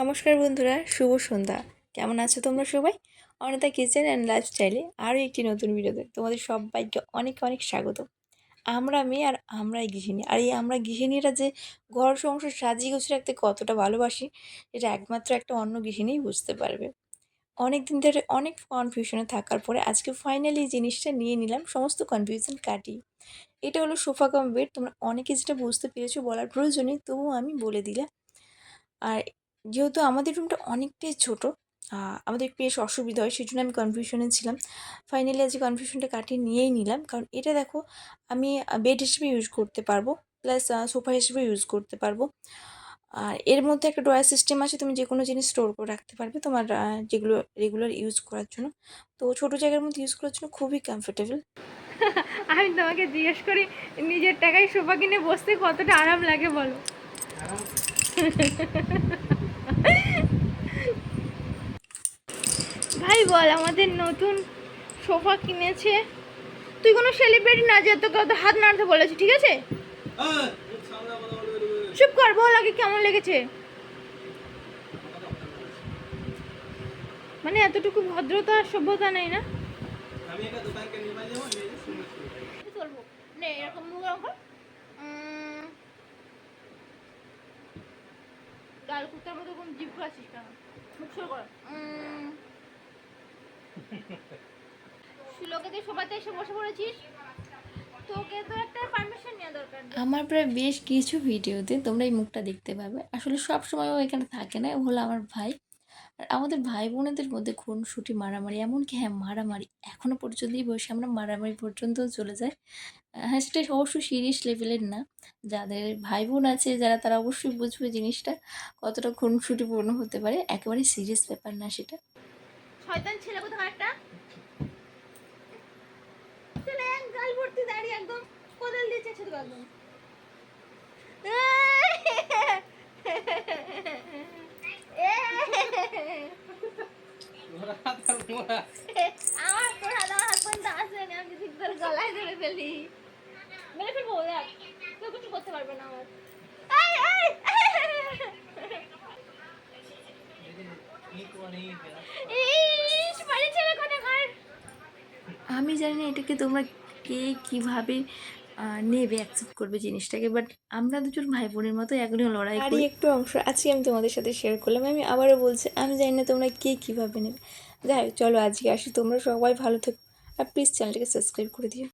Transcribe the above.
নমস্কার বন্ধুরা, শুভ সন্ধ্যা। কেমন আছো তোমরা সবাই? অনিতা কিচেন অ্যান্ড লাইফস্টাইলে আরও একটি নতুন ভিডিওতে তোমাদের সবাইকে অনেক অনেক স্বাগত। আমরা মেয়ে আর আমরাই গৃহিণী। আর এই আমরা গৃহিণীরা যে ঘর, সংসার সাজিয়ে গুছিয়ে রাখতে কতটা ভালোবাসি এটা একমাত্র একটা অন্য গৃহিণী বুঝতে পারবে। অনেক দিন ধরে অনেক কনফিউশনে থাকার পরে আজকে ফাইনালি জিনিসটা নিয়ে নিলাম, সমস্ত কনফিউশন কাটিয়ে। এটা হলো সোফা কাম বেড তোমরা অনেকে যেটা বুঝতে পেরেছ বলার প্রয়োজনে তবুও আমি বলে দিলাম। আর যেহেতু আমাদের রুমটা অনেকটাই ছোটো আমাদের একটু বেশ অসুবিধা হয় সেই জন্য আমি কনফিউশনে ছিলাম। ফাইনালি আজকে কনফিউশনটা কাটিয়ে নিয়েই নিলাম। কারণ এটা দেখো আমি বেড হিসেবে ইউজ করতে পারব প্লাস সোফা হিসেবে ইউজ করতে পারব। আর এর মধ্যে একটা ড্রয়ার সিস্টেম আছে তুমি যে কোনো জিনিস স্টোর করে রাখতে পারবে তোমার যেগুলো রেগুলার ইউজ করার জন্য। তো ছোটো জায়গার মধ্যে ইউজ করার জন্য খুবই কমফোর্টেবল আমি তোমাকে জিজ্ঞেস করি নিজের টাকায় সোফা কিনে বসতে কতটা আরাম লাগে বলো ভাই বল আমাদের নতুন সোফা কিনেছে। তুই কোনো সেলিব্রিটি না যে তোকে অত হাত নাড়তে বলেছি ঠিক আছে? চুপ কর বল আগে কেমন লেগেছে। মানে এতটুকু ভদ্রতা আর সভ্যতা নেই না? আমি একটা দোকানকে নিয়ে যাব নিয়ে শুনে শুনে চলবো নে এরকম মুখ রাখো উম, কুত্তার মতো কোন জিভ খাচ্ছিস কেন? মুখ শুরু কর আমার প্রায় বেশ কিছু ভিডিওতে তোমরা এই মুখটা দেখতে পাবে। আসলে সব সময় ও এখানে থাকে না হলো আমার ভাই। আর আমাদের ভাই বোনেদের মধ্যে খুনসুটি, মারামারি, এমনকি হ্যাঁ মারামারি এখনও পর্যন্তই বসে আমরা মারামারি পর্যন্তও চলে যায় হ্যাঁ সেটা অবশ্যই সিরিয়াস লেভেলের না। যাদের ভাই বোন আছে, যারা তারা অবশ্যই বুঝবে জিনিসটা, কতটা খুনসুটিপূর্ণ হতে পারে। একেবারে সিরিয়াস ব্যাপার না সেটা। শয়তান ছেলে কোথাও একটা? ছেলে এক গাল ভর্তি দাঁড়িয়ে একদম কোদাল দিয়ে একদম আমার হাত পর্যন্ত আসেনি আমি গলায় ধরে ফেলি। মেরে ফেলব দেখ। কেউ কিছু করতে পারবে না আমার। এই, এই, নিকো নেই বেলা ইস, বাড়ি ছেড়ে কোনে ঘর আমি জানি না এটাকে তোমরা কে কীভাবে নেবে অ্যাকসেপ্ট করবে জিনিসটাকে বাট আমরা দুজন ভাই বোনের মতো একজন লড়াই আর একটু অংশ আজকে আমি তোমাদের সাথে শেয়ার করলাম আমি আবারও বলছি আমি জানি না তোমরা কে কীভাবে নেবে। যাই চলো আজকে আসি তোমরা সবাই ভালো থেকো আর প্লিজ চ্যানেলটাকে সাবস্ক্রাইব করে দিও।